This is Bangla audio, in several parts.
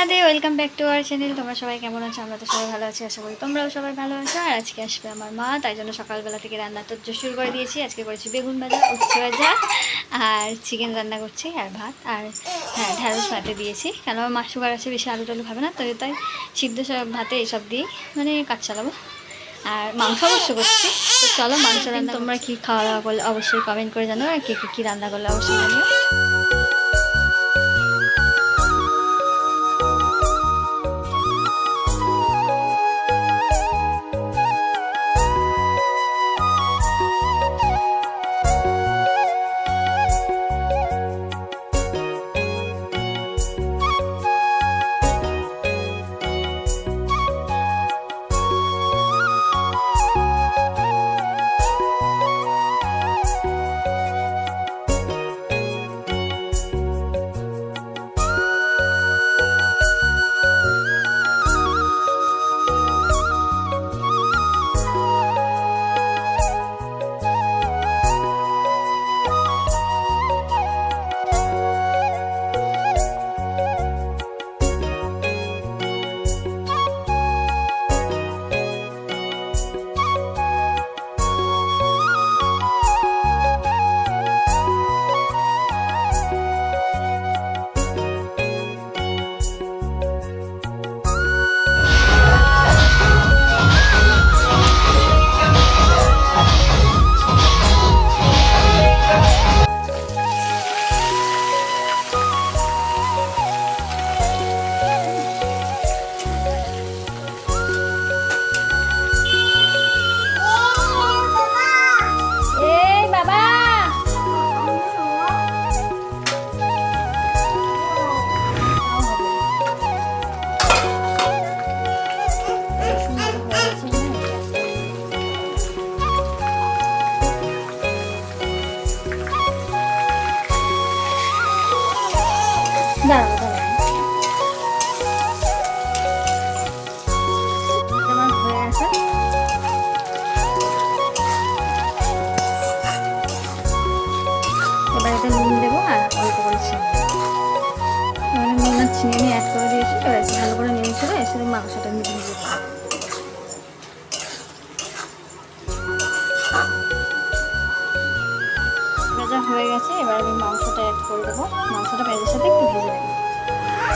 Radhe welcome back to our channel তোমরা সবাই কেমন আছো? আমরা তো সবাই ভালো আছি আশা করি তোমরাও সবাই ভালো আছো। আর আজকে আসবে আমার মা তাই জন্য সকালবেলা থেকে রান্না তো শুরু করে দিয়েছি। আজকে করেছি বেগুন ভাজা উচ্ছে ভাজা আর চিকেন রান্না করছি আর ভাত আর হ্যাঁ ঢ্যাঁড়স ভাতে দিয়েছি। কেন আমার মা সুগার আছে বেশি আলু টালু খাবে না তো তাই সিদ্ধ সব ভাতে এইসব দিয়েই মানে কাজ চালাবো। আর মাংস অবশ্য করছি। তো চলো মাংস রান্না তোমরা কী খাওয়া দাওয়া করলে অবশ্যই কমেন্ট করে জানো আর কে কী কী রান্না করলে অবশ্যই জানিও। চিনি আমি অ্যাড করে দিয়েছি এবার ভালো করে নিয়ে ছিল এসে মাংসটা মিশে দিয়েছি দেবো হয়ে গেছে, এবার আমি মাংসটা অ্যাড করে দেবো। মাংসটা ভেজের সাথে একটু ভেজে দেবো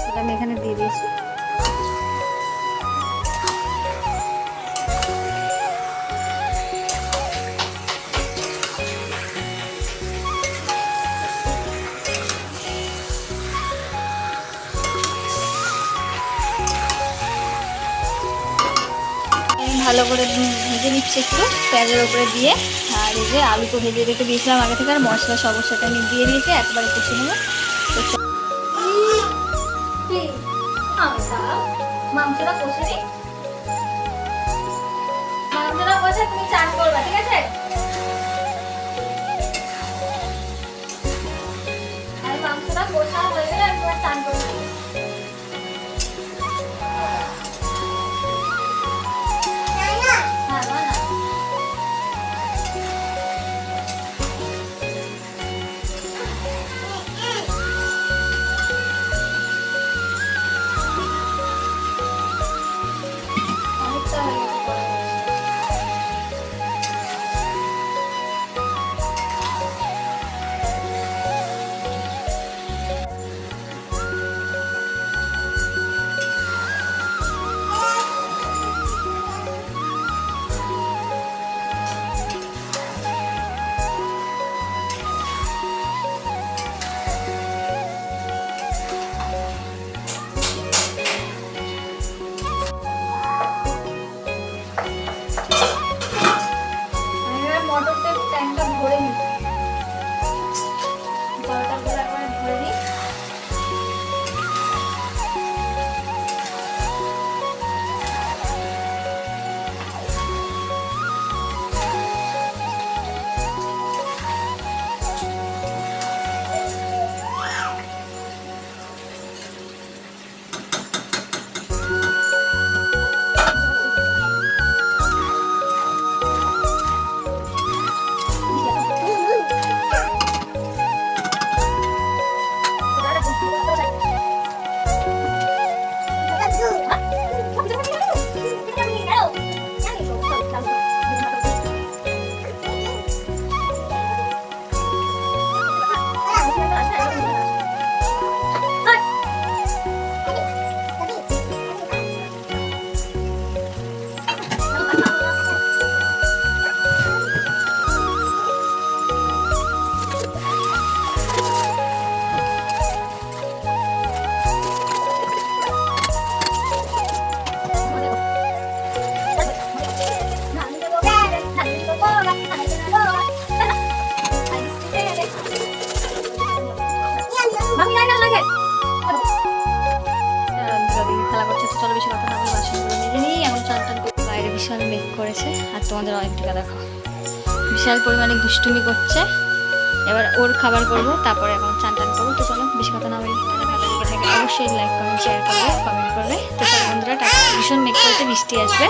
সেটা আমি এখানে দিয়ে দিয়েছি। ভালো করে ভেজে নিচ্ছি একটু পেঁয়াজের উপরে দিয়ে। আর এই যে আলু তো ভেজে রেখে দিয়েছিলাম আগে থেকে, আর মশলা সব সাথে আমি দিয়ে দিয়েছি, একবারে কষে নেব। মাংসটা কষে নিই মাংসটা কষে তুমি চান করবা, ঠিক আছে? মটরটা একটা ভরে নিচ্ছি করেছে। আর তোমাদের অনেক দিকে দেখো বিশাল পরিমাণে দুষ্টুমি করছে। এবার ওর খাবার করব, তারপরে এখন চান টান করব। তো চলো, বেশি কথা না বলি অবশ্যই লাইক কমেন্ট শেয়ার করবে কমেন্ট করবে। তো বন্ধুরা টাকা ভীষণ মেঘ করেছে, বৃষ্টি আসবে।